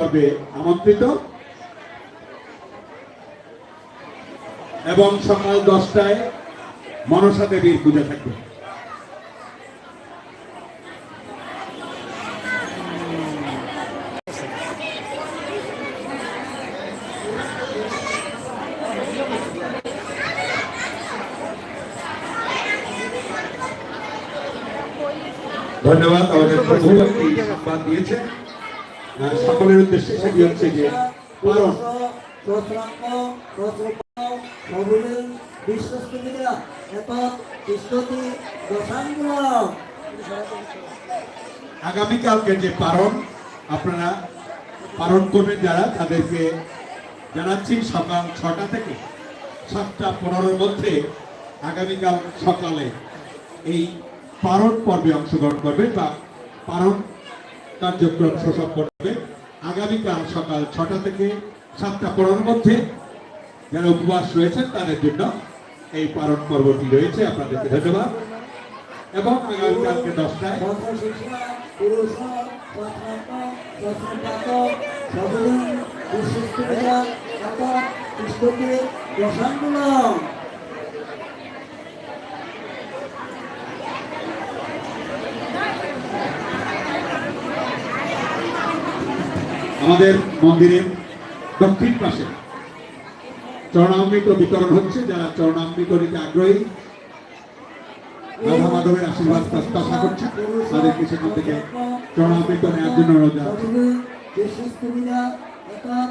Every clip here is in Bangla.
হবে আমন্ত্রিত। এবং সকাল দশটায় মনসা দেবীর পূজা থাকবে। ধন্যবাদ, আমাদের প্রভু একটি সংবাদ দিয়েছে। সকলের উদ্দেশ্যে সেটি হচ্ছে যে আগামীকালকে যে পারণ, আপনারা পালন করবেন যারা, তাদেরকে জানাচ্ছি সকাল ছটা থেকে সাতটা পনেরোর মধ্যে আগামীকাল সকালে এই পারণ পর্বে অংশগ্রহণ করবে বা পারণ কার্যক্রম শোষণ করবে আগামীকাল সকাল ছটা থেকে সাতটা পনেরোর মধ্যে যারা উপবাস রয়েছেন তাদের জন্য এই পারণ পর্বটি রয়েছে আপনাদেরকে ধন্যবাদ এবং আগামীকালকে দশটায় শিক্ষা আমাদের মন্দিরের দক্ষিণ পাশে। চরণামৃত বিতরণ হচ্ছে যারা চরণামৃত নিতে আগ্রহী রাধা মাধবের আশীর্বাদ প্রত্যাশা করছে তাদেরকে সেখান থেকে চরণামৃত নেওয়ার জন্য অনুরোধ জানাচ্ছি। সবলি বিশ্বস্তমিরা একক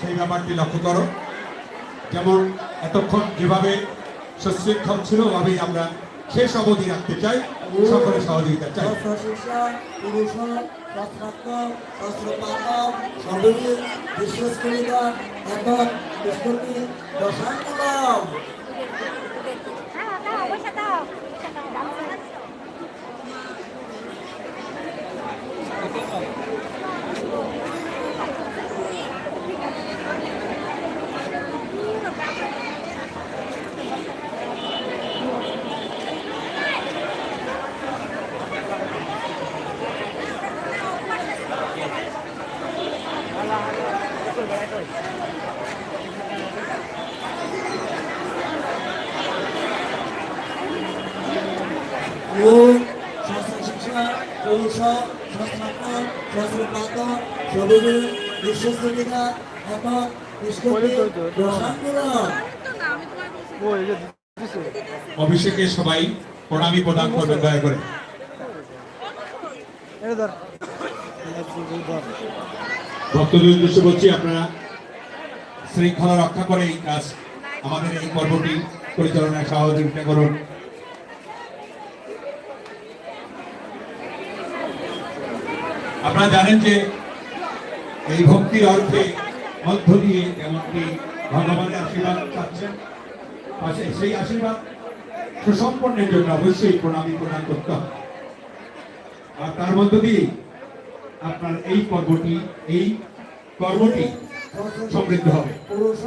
সেই ব্যাপারটি লক্ষ্য করো। যেমন এতক্ষণ যেভাবে সুশৃঙ্খল ছিল, ওভাবেই আমরা শেষ অবধি রাখতে চাই। সকলে সহযোগিতা চাই। সহস্র শিষ্যা পুরুষ শাস্ত্র শিক্ষা অভিষেকে সবাই প্রণামী প্রদান করবেন দয়া করে। ভক্তদের উদ্দেশ্যে বলছি আপনারা শৃঙ্খলা রক্ষা করে এই কাজ আমাদের এই পর্বটি পরিচালনায় সহযোগিতা করুন। আপনারা জানেন যে এই ভক্তির অর্থে মধ্য দিয়ে এমনকি ভগবানের আশীর্বাদ চাচ্ছেন সেই আশীর্বাদ সুসম্পন্নের জন্য অবশ্যই প্রণামী প্রদান করতে হবে। আর তার মধ্য দিয়ে আপনার এই পর্বটি, এই কর্মটি সমৃদ্ধ হবে। পুরুষ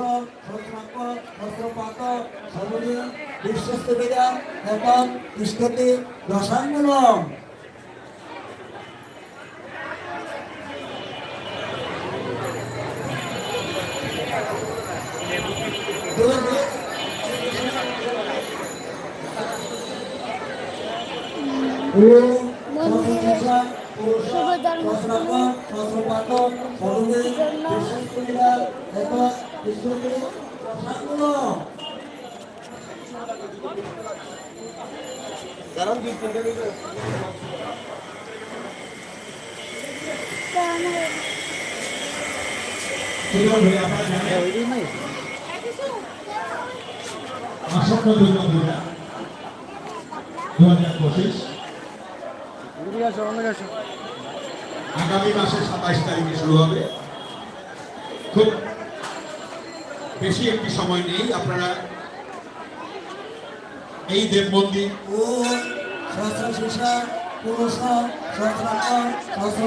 সহস্রাঙ্গ সহস্রপাত সববীর বিশ্বস্তবিদা এক কৃষ্ণটি দশাঙ্গুলম ও সহস্র পুরুষ সহস্রাঙ্গ আগামী মাসে সাতাইশ তারিখে শুরু হবে। খুব বেশি একটি সময় নেই আপনারা এই দেব মন্দির ও সহস্র সহস্র